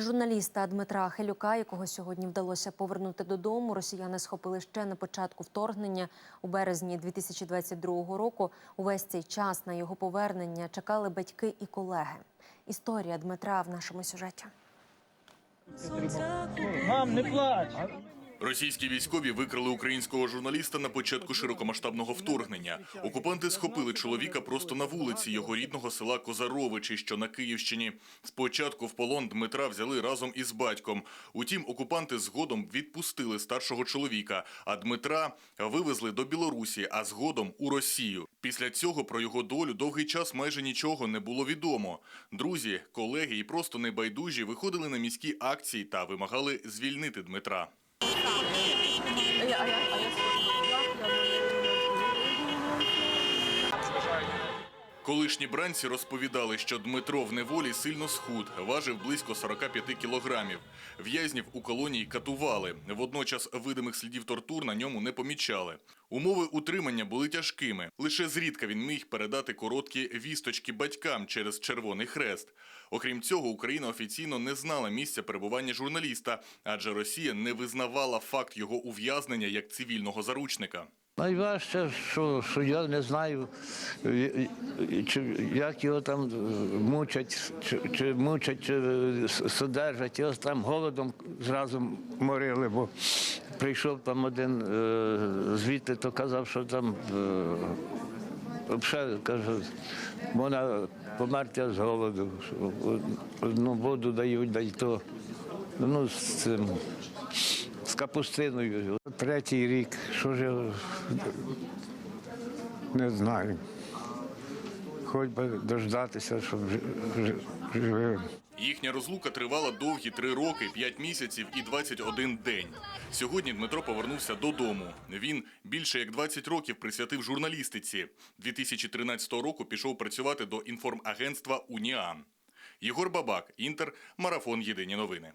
Журналіста Дмитра Хелюка, якого сьогодні вдалося повернути додому, росіяни схопили ще на початку вторгнення у березні 2022 року. Увесь цей час на його повернення чекали батьки і колеги. Історія Дмитра в нашому сюжеті. Мам, не плач. Російські військові викрали українського журналіста на початку широкомасштабного вторгнення. Окупанти схопили чоловіка просто на вулиці його рідного села Козаровичі, що на Київщині. Спочатку в полон Дмитра взяли разом із батьком. Утім, окупанти згодом відпустили старшого чоловіка, а Дмитра вивезли до Білорусі, а згодом у Росію. Після цього про його долю довгий час майже нічого не було відомо. Друзі, колеги і просто небайдужі виходили на міські акції та вимагали звільнити Дмитра. 哎呀哎呀哎呀。死了 Колишні бранці розповідали, що Дмитро в неволі сильно схуд, важив близько 45 кілограмів. В'язнів у колонії катували. Водночас видимих слідів тортур на ньому не помічали. Умови утримання були тяжкими. Лише зрідка він міг передати короткі вісточки батькам через Червоний Хрест. Окрім цього, Україна офіційно не знала місця перебування журналіста, адже Росія не визнавала факт його ув'язнення як цивільного заручника. Найважче, що, що я не знаю, чи, як його там мучать, чи, чи мучать, чи е, содержать. Його там голодом зразу морили, бо прийшов там один е, звідти, то казав, що там е, взагалі, каже, можна померти з голоду, одну воду дають, дай то. Ну, з цим капустиною. Третій рік, що ж не знаю. Хоч би дождатися, щоб жи- жи- живим. Їхня розлука тривала довгі три роки, п'ять місяців і 21 день. Сьогодні Дмитро повернувся додому. Він більше як 20 років присвятив журналістиці. 2013 року пішов працювати до інформагентства Уніан. Єгор Бабак, Інтер, Марафон Єдині новини.